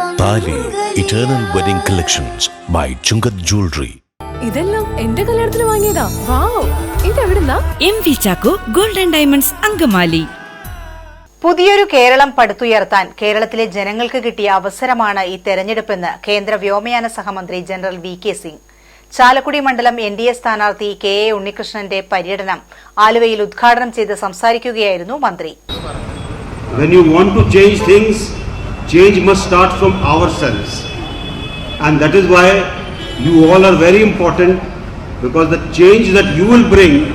Eternal wedding collections by Chungath jewellery ഇതെല്ലാം എന്റെ കല്യാണത്തിന് വാങ്ങിയതാ. Wow ഇതെവിടുന്നാ? M V Chacko golden diamonds Angamaly. പുതിയൊരു കേരളം പടുത്തുയർത്താൻ കേരളത്തിലെ ജനങ്ങൾക്ക് കിട്ടിയ അവസരമാണ് ഈ തെരഞ്ഞെടുപ്പെന്ന് കേന്ദ്ര വ്യോമയാന സഹമന്ത്രി general V K Singh. Chalakudy മണ്ഡലം എൻ ഡി എ സ്ഥാനാർത്ഥി കെ എ ഉണ്ണികൃഷ്ണന്റെ പര്യടനം ആലുവയിൽ ഉദ്ഘാടനം ചെയ്ത് സംസാരിക്കുകയായിരുന്നു മന്ത്രി. When you want to change things, change must start from ourselves. And that is why you all are very important because the change that you will bring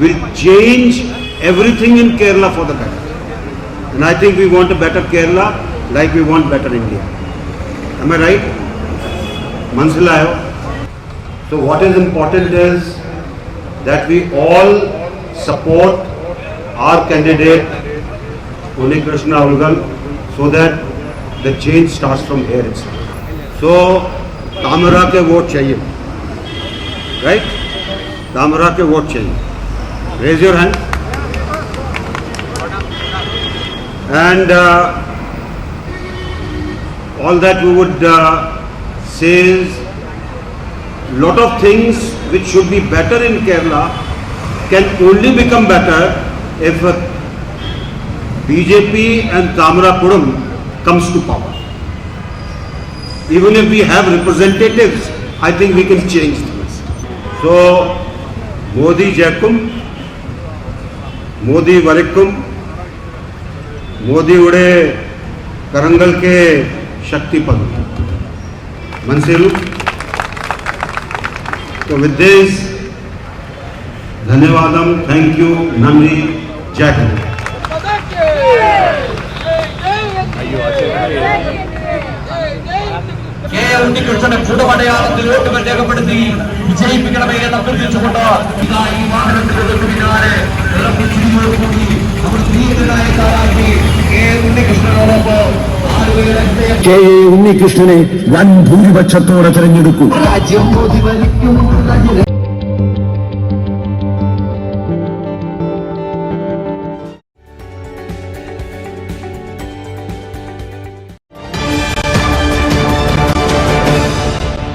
will change everything in Kerala for the better. And I think we want a better Kerala like we want better India. Am I right? Mansilayo. So what is important is that we all support our candidate Uni Krishna Ulgal so that the change starts from here itself. So तामरा के vote चाहिए right तामरा के vote चाहिए raise your hand and uh, all that we would uh, say is lot of things which should be better in Kerala can only become better if uh, BJP and Tamarapuram comes to power. Even if we have representatives, I think we can change things. So, Modi Jakum, Modi Varikum, Modi उड़े करंगल के शक्ति पद मनसेलू तो with this धन्यवादम thank you नंदी जय हिंद ചുടപടയാളത്തിൽ വോട്ടുകൾ രേഖപ്പെടുത്തി വിജയിപ്പിക്കണമേ എന്ന് അഭ്യർത്ഥിച്ചുകൊണ്ട് ഇതാ ഈ വാഹനത്തിന് പിന്നാലെ കെ എ ഉണ്ണികൃഷ്ണനെ വൻ ഭൂരിപക്ഷത്തോടെ തെരഞ്ഞെടുക്കും